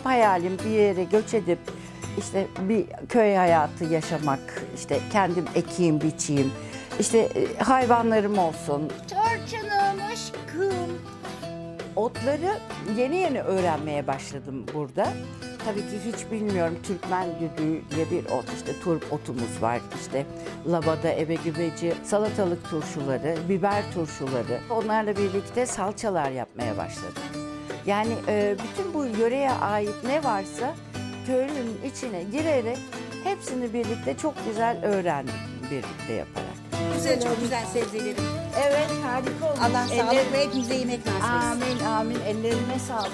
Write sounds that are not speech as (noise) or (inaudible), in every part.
hep hayalim bir yere göç edip işte bir köy hayatı yaşamak, işte kendim ekeyim, biçeyim, işte e, hayvanlarım olsun. Tarçınım aşkım. Otları yeni yeni öğrenmeye başladım burada. Tabii ki hiç bilmiyorum Türkmen düdüğü diye bir ot işte turp otumuz var işte labada ebe güveci salatalık turşuları biber turşuları onlarla birlikte salçalar yapmaya başladık. Yani e, bütün bu yöreye ait ne varsa köylünün içine girerek hepsini birlikte çok güzel öğrendik birlikte yaparak. Güzel, çok güzel sebzelerim. Evet harika olmuş. Allah Eller- sağlık ve hepimize yemek nasip etsin. Amin amin ellerine sağlık.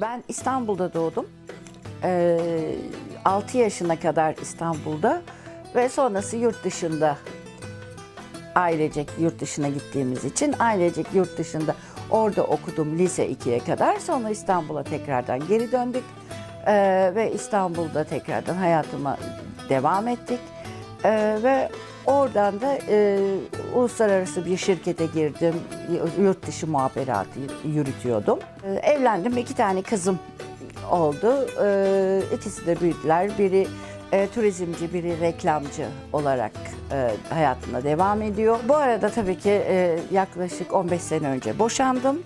Ben İstanbul'da doğdum. Ee, 6 yaşına kadar İstanbul'da ve sonrası yurt dışında ailecek yurt dışına gittiğimiz için ailecek yurt dışında orada okudum lise 2'ye kadar. Sonra İstanbul'a tekrardan geri döndük Ee, ve İstanbul'da tekrardan hayatıma devam ettik. Ee, ve oradan da e, uluslararası bir şirkete girdim. Yurt dışı muhaberatı yürütüyordum. Ee, evlendim. iki tane kızım oldu. Ee, ikisi de büyüdüler. Biri e, turizmci, biri reklamcı olarak e, hayatına devam ediyor. Bu arada tabii ki e, yaklaşık 15 sene önce boşandım.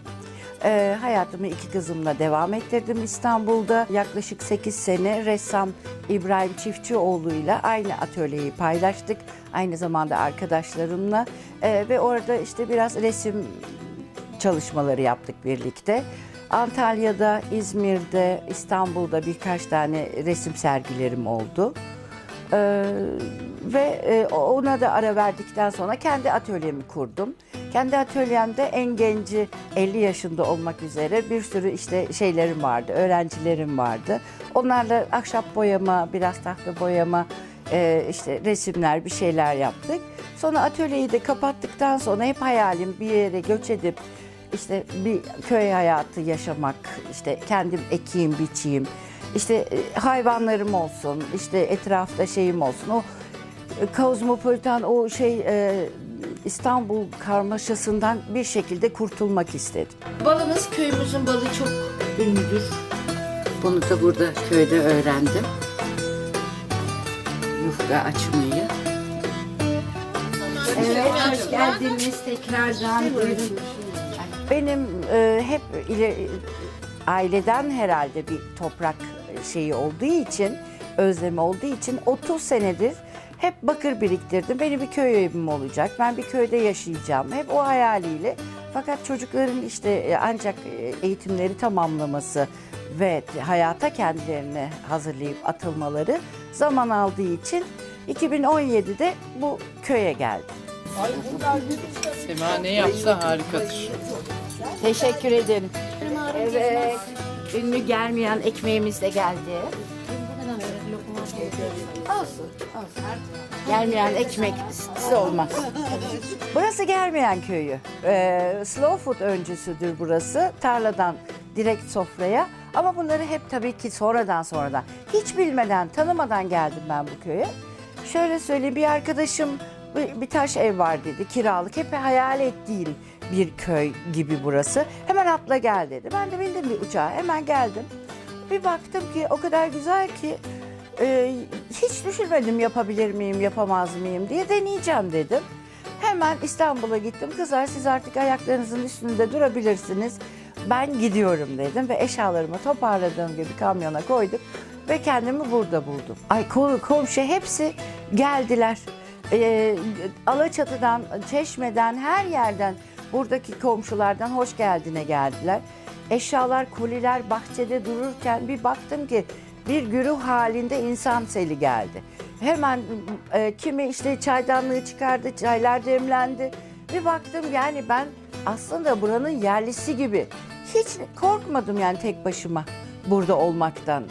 E, hayatımı iki kızımla devam ettirdim İstanbul'da. Yaklaşık 8 sene ressam İbrahim Çiftçioğlu ile aynı atölyeyi paylaştık. Aynı zamanda arkadaşlarımla E, ve orada işte biraz resim çalışmaları yaptık birlikte. Antalya'da, İzmir'de, İstanbul'da birkaç tane resim sergilerim oldu. Ee, ve e, ona da ara verdikten sonra kendi atölyemi kurdum. Kendi atölyemde en genci 50 yaşında olmak üzere bir sürü işte şeylerim vardı, öğrencilerim vardı. Onlarla ahşap boyama, biraz tahta boyama, e, işte resimler, bir şeyler yaptık. Sonra atölyeyi de kapattıktan sonra hep hayalim bir yere göç edip işte bir köy hayatı yaşamak, işte kendim ekeyim, biçeyim, işte e, hayvanlarım olsun, işte etrafta şeyim olsun. O e, kozmopolitan o şey e, İstanbul karmaşasından bir şekilde kurtulmak istedim. Balımız köyümüzün balı çok ünlüdür. Bunu da burada köyde öğrendim. Yufka açmayı. Evet, hoş geldiniz tekrardan. Buyurun. Benim e, hep ile, aileden herhalde bir toprak şeyi olduğu için, özlemi olduğu için 30 senedir hep bakır biriktirdim. Benim bir köy evim olacak. Ben bir köyde yaşayacağım. Hep o hayaliyle. Fakat çocukların işte e, ancak e, eğitimleri tamamlaması ve hayata kendilerini hazırlayıp atılmaları zaman aldığı için 2017'de bu köye geldim. Sema ne yapsa harikadır. Teşekkür ederim. Evet. Ünlü gelmeyen ekmeğimiz de geldi. Olsun, olsun. Gelmeyen ekmek size olmaz. Burası Gelmeyen köyü. Ee, slow food öncüsüdür burası. Tarladan direkt sofraya. Ama bunları hep tabii ki sonradan sonradan. Hiç bilmeden, tanımadan geldim ben bu köye. Şöyle söyleyeyim bir arkadaşım bir, taş ev var dedi kiralık. Hep hayal ettiğim bir köy gibi burası. Hemen atla gel dedi. Ben de bindim bir uçağa hemen geldim. Bir baktım ki o kadar güzel ki e, hiç düşünmedim yapabilir miyim, yapamaz mıyım diye deneyeceğim dedim. Hemen İstanbul'a gittim. Kızlar siz artık ayaklarınızın üstünde durabilirsiniz. Ben gidiyorum dedim ve eşyalarımı toparladığım gibi kamyona koyduk ve kendimi burada buldum. Ay komşu hepsi geldiler. Ee, Alaçatı'dan, Çeşme'den, her yerden buradaki komşulardan hoş geldine geldiler. Eşyalar, koliler bahçede dururken bir baktım ki bir güruh halinde insan seli geldi. Hemen e, kimi işte çaydanlığı çıkardı, çaylar demlendi. Bir baktım yani ben aslında buranın yerlisi gibi. Hiç korkmadım yani tek başıma burada olmaktan.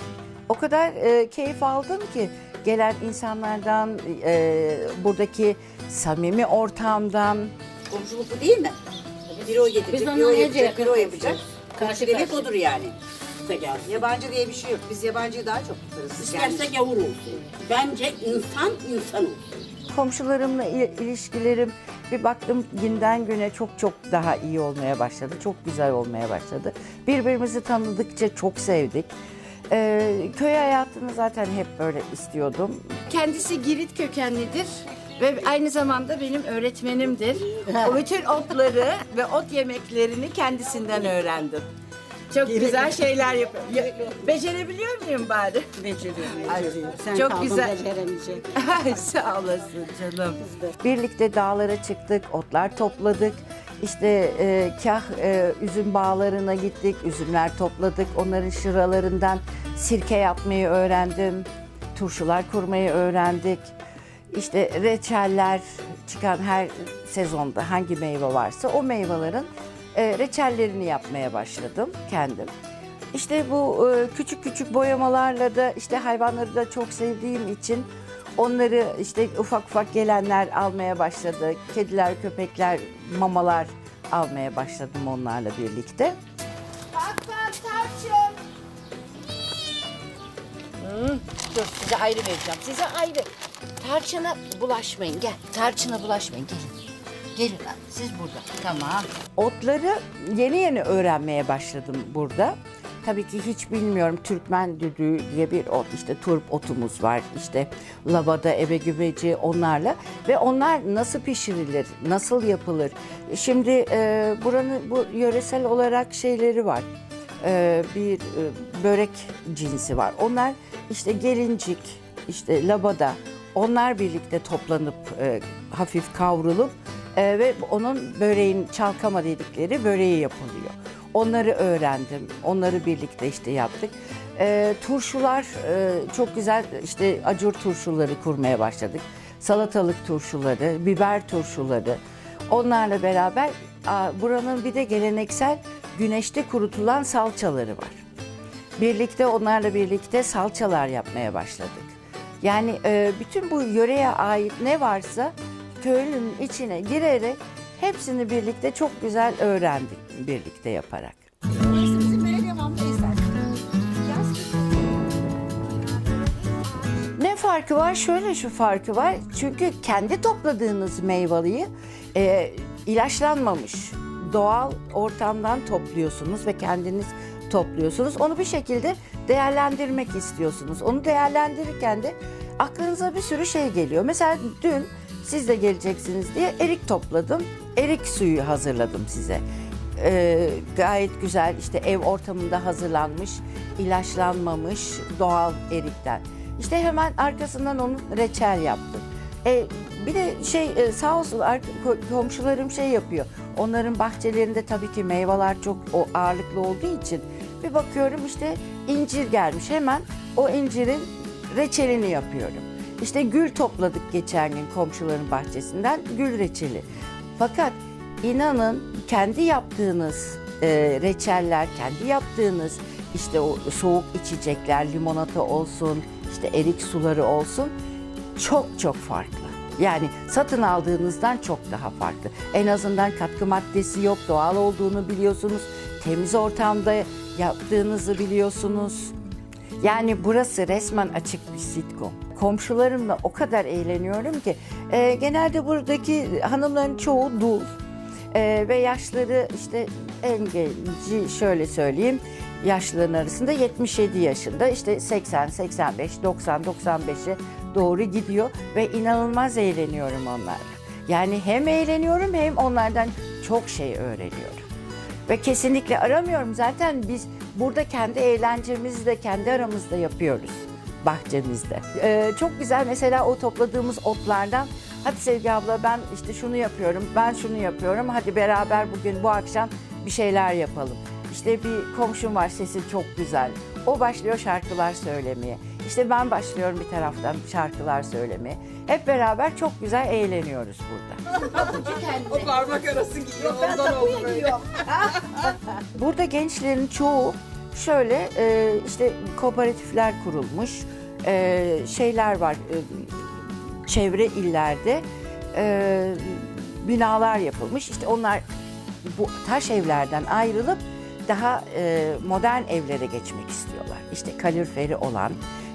O kadar e, keyif aldım ki gelen insanlardan, e, buradaki samimi ortamdan. Komşuluk bu değil mi? Biri o getirecek, biri o yapacak, biri o yapacak. Karşı demek odur yani. Yabancı diye bir şey yok. Biz yabancıyı daha çok tutarız. İsterse gavur olsun. Bence insan insan olsun. komşularımla il- ilişkilerim bir baktım günden güne çok çok daha iyi olmaya başladı. Çok güzel olmaya başladı. Birbirimizi tanıdıkça çok sevdik. Ee, köy hayatını zaten hep böyle istiyordum. Kendisi Girit kökenlidir ve aynı zamanda benim öğretmenimdir. O bütün otları ve ot yemeklerini kendisinden öğrendim. Çok güzel şeyler yapıyor. Ya- Becerebiliyor muyum bari? Beceriyorum. Sen Çok kaldın güzel. beceremeyecek. (laughs) Ay, Sağ olasın canım. Birlikte dağlara çıktık, otlar topladık. İşte e, kah e, üzüm bağlarına gittik, üzümler topladık. Onların şıralarından sirke yapmayı öğrendim. Turşular kurmayı öğrendik. İşte reçeller çıkan her sezonda hangi meyve varsa o meyvelerin e, reçellerini yapmaya başladım kendim. İşte bu e, küçük küçük boyamalarla da işte hayvanları da çok sevdiğim için onları işte ufak ufak gelenler almaya başladı. Kediler, köpekler, mamalar almaya başladım onlarla birlikte. Bak bak tarçın. Dur size ayrı vereceğim. Size ayrı. Tarçına bulaşmayın. Gel. Tarçına bulaşmayın. Gelin. Gelin. Siz burada. Tamam. Otları yeni yeni öğrenmeye başladım burada. Tabii ki hiç bilmiyorum. Türkmen düdüğü diye bir ot işte turp otumuz var işte lavada ebe güveci onlarla. Ve onlar nasıl pişirilir nasıl yapılır? Şimdi e, buranın bu yöresel olarak şeyleri var. E, bir e, börek cinsi var. Onlar işte gelincik işte labada onlar birlikte toplanıp e, hafif kavrulup e, ve onun böreğin çalkama dedikleri böreği yapılıyor. Onları öğrendim. Onları birlikte işte yaptık. E, turşular e, çok güzel işte acur turşuları kurmaya başladık. Salatalık turşuları, biber turşuları. Onlarla beraber a, buranın bir de geleneksel güneşte kurutulan salçaları var. Birlikte onlarla birlikte salçalar yapmaya başladık. Yani e, bütün bu yöreye ait ne varsa köylünün içine girerek hepsini birlikte çok güzel öğrendik birlikte yaparak. Bizim böyle devamlı eser. Ne farkı var? Şöyle şu farkı var. Çünkü kendi topladığınız meyveyi e, ilaçlanmamış doğal ortamdan topluyorsunuz ve kendiniz topluyorsunuz. Onu bir şekilde değerlendirmek istiyorsunuz. Onu değerlendirirken de aklınıza bir sürü şey geliyor. Mesela dün siz de geleceksiniz diye erik topladım. Erik suyu hazırladım size. Ee, gayet güzel işte ev ortamında hazırlanmış, ilaçlanmamış doğal erikten. İşte hemen arkasından onun reçel yaptım. E, bir de şey e, sağ olsun ar- ko- komşularım şey yapıyor. Onların bahçelerinde tabii ki meyveler çok o ağırlıklı olduğu için bir bakıyorum işte incir gelmiş. Hemen o incirin reçelini yapıyorum. İşte gül topladık geçen gün komşuların bahçesinden gül reçeli. Fakat inanın kendi yaptığınız e, reçeller, kendi yaptığınız işte o soğuk içecekler, limonata olsun, işte erik suları olsun çok çok farklı. Yani satın aldığınızdan çok daha farklı. En azından katkı maddesi yok, doğal olduğunu biliyorsunuz. Temiz ortamda yaptığınızı biliyorsunuz. Yani burası resmen açık bir sitcom. Komşularımla o kadar eğleniyorum ki. e, genelde buradaki hanımların çoğu dul. E, ve yaşları işte en genci şöyle söyleyeyim. Yaşlıların arasında 77 yaşında işte 80, 85, 90, 95'e doğru gidiyor ve inanılmaz eğleniyorum onlarla. Yani hem eğleniyorum hem onlardan çok şey öğreniyorum. Ve kesinlikle aramıyorum. Zaten biz burada kendi eğlencemizi de kendi aramızda yapıyoruz bahçemizde. Ee, çok güzel mesela o topladığımız otlardan hadi Sevgi abla ben işte şunu yapıyorum, ben şunu yapıyorum. Hadi beraber bugün bu akşam bir şeyler yapalım. İşte bir komşum var sesi çok güzel. O başlıyor şarkılar söylemeye. İşte ben başlıyorum bir taraftan şarkılar söylemeye. Hep beraber çok güzel eğleniyoruz burada. O parmak arası giyiyor ondan oldu böyle. (laughs) Burada gençlerin çoğu şöyle e, işte kooperatifler kurulmuş, e, şeyler var e, çevre illerde e, binalar yapılmış. İşte onlar bu taş evlerden ayrılıp daha e, modern evlere geçmek istiyorlar. İşte kaloriferi olan,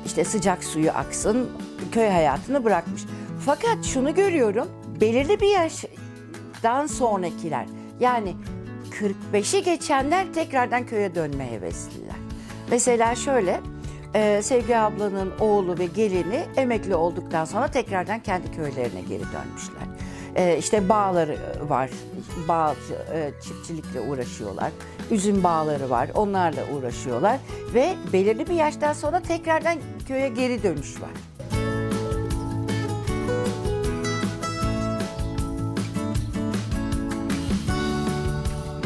işte sıcak suyu aksın, köy hayatını bırakmış. Fakat şunu görüyorum. Belirli bir yaştan sonrakiler yani 45'i geçenler tekrardan köye dönme hevesliler. Mesela şöyle e, Sevgi ablanın oğlu ve gelini emekli olduktan sonra tekrardan kendi köylerine geri dönmüşler. E, işte bağları var, bağ e, çiftçilikle uğraşıyorlar. Üzüm bağları var, onlarla uğraşıyorlar ve belirli bir yaştan sonra tekrardan köye geri dönüş var.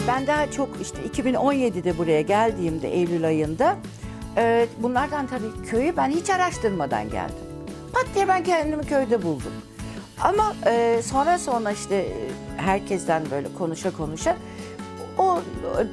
Ben daha çok işte 2017'de buraya geldiğimde Eylül ayında e, bunlardan tabii köyü ben hiç araştırmadan geldim. Pat diye ben kendimi köyde buldum. Ama e, sonra sonra işte e, herkesten böyle konuşa konuşa o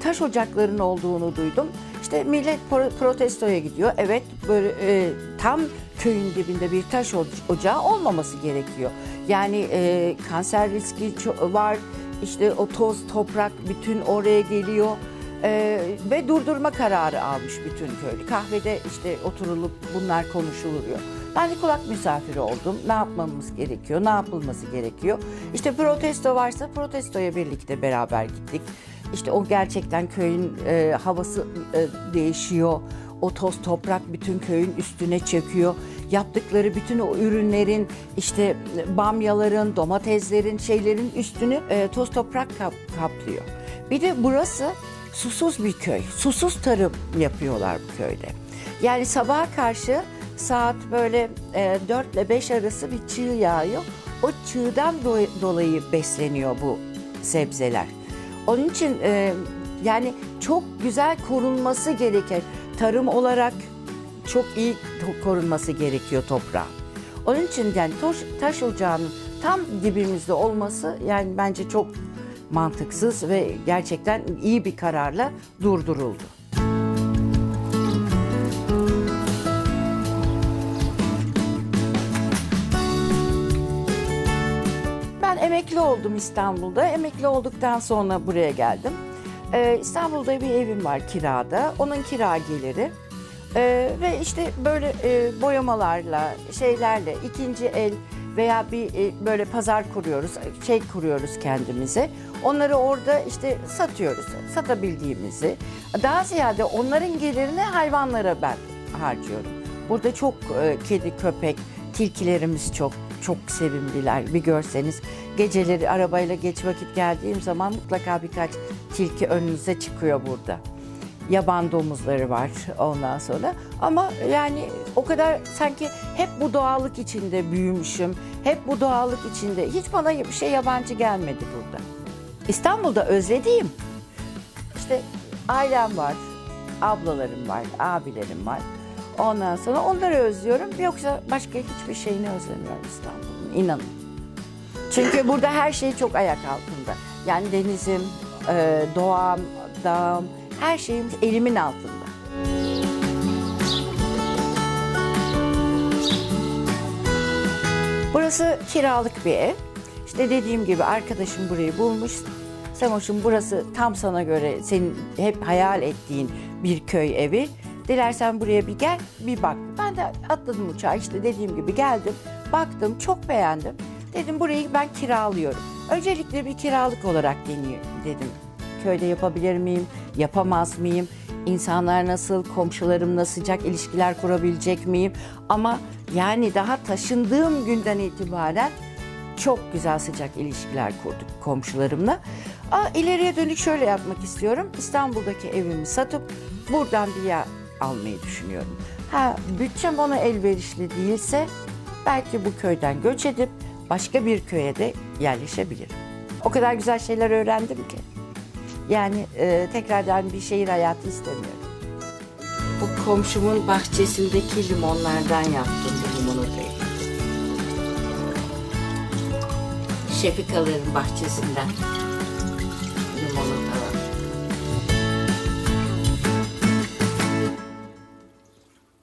taş ocaklarının olduğunu duydum. İşte millet pro- protestoya gidiyor. Evet böyle e, tam köyün dibinde bir taş ocağı olmaması gerekiyor. Yani e, kanser riski var. İşte o toz, toprak bütün oraya geliyor. E, ve durdurma kararı almış bütün köylü. Kahvede işte oturulup bunlar konuşuluyor. Ben de kulak misafiri oldum. Ne yapmamız gerekiyor? Ne yapılması gerekiyor? İşte protesto varsa protestoya birlikte beraber gittik. İşte o gerçekten köyün e, havası e, değişiyor. O toz toprak bütün köyün üstüne çöküyor. Yaptıkları bütün o ürünlerin işte bamyaların, domateslerin, şeylerin üstünü e, toz toprak kap- kaplıyor. Bir de burası susuz bir köy. Susuz tarım yapıyorlar bu köyde. Yani sabaha karşı saat böyle e, 4 ile 5 arası bir çığ yağıyor. O çığdan do- dolayı besleniyor bu sebzeler. Onun için e, yani çok güzel korunması gerekir. Tarım olarak çok iyi korunması gerekiyor toprağın. Onun için yani taş, taş ocağının tam dibimizde olması yani bence çok mantıksız ve gerçekten iyi bir kararla durduruldu. Ben emekli oldum İstanbul'da. Emekli olduktan sonra buraya geldim. Ee, İstanbul'da bir evim var kirada. Onun kira geliri. Ee, ve işte böyle e, boyamalarla, şeylerle ikinci el veya bir e, böyle pazar kuruyoruz, şey kuruyoruz kendimize. Onları orada işte satıyoruz, satabildiğimizi. Daha ziyade onların gelirini hayvanlara ben harcıyorum. Burada çok e, kedi, köpek, tilkilerimiz çok çok sevimliler. Bir görseniz geceleri arabayla geç vakit geldiğim zaman mutlaka birkaç tilki önünüze çıkıyor burada. Yaban domuzları var ondan sonra. Ama yani o kadar sanki hep bu doğallık içinde büyümüşüm. Hep bu doğallık içinde. Hiç bana bir şey yabancı gelmedi burada. İstanbul'da özlediğim işte ailem var, ablalarım var, abilerim var. Ondan sonra onları özlüyorum. Yoksa başka hiçbir şeyini özlemiyorum İstanbul'un. İnanın. Çünkü burada her şey çok ayak altında. Yani denizim, e, doğam, dağım, her şeyim elimin altında. Burası kiralık bir ev. İşte dediğim gibi arkadaşım burayı bulmuş. Semoş'um burası tam sana göre senin hep hayal ettiğin bir köy evi. Dilersen buraya bir gel, bir bak. Ben de atladım uçağa işte dediğim gibi geldim. Baktım, çok beğendim. Dedim burayı ben kiralıyorum. Öncelikle bir kiralık olarak deneyeyim dedim. Köyde yapabilir miyim, yapamaz mıyım? İnsanlar nasıl, komşularımla sıcak ilişkiler kurabilecek miyim? Ama yani daha taşındığım günden itibaren çok güzel sıcak ilişkiler kurduk komşularımla. Aa, ileriye dönük şöyle yapmak istiyorum. İstanbul'daki evimi satıp buradan bir yer almayı düşünüyorum. Ha bütçem ona elverişli değilse belki bu köyden göç edip başka bir köye de yerleşebilirim. O kadar güzel şeyler öğrendim ki. Yani e, tekrardan bir şehir hayatı istemiyorum. Bu komşumun bahçesindeki limonlardan yaptım bu limonatayı. Şefikaların bahçesinden limonata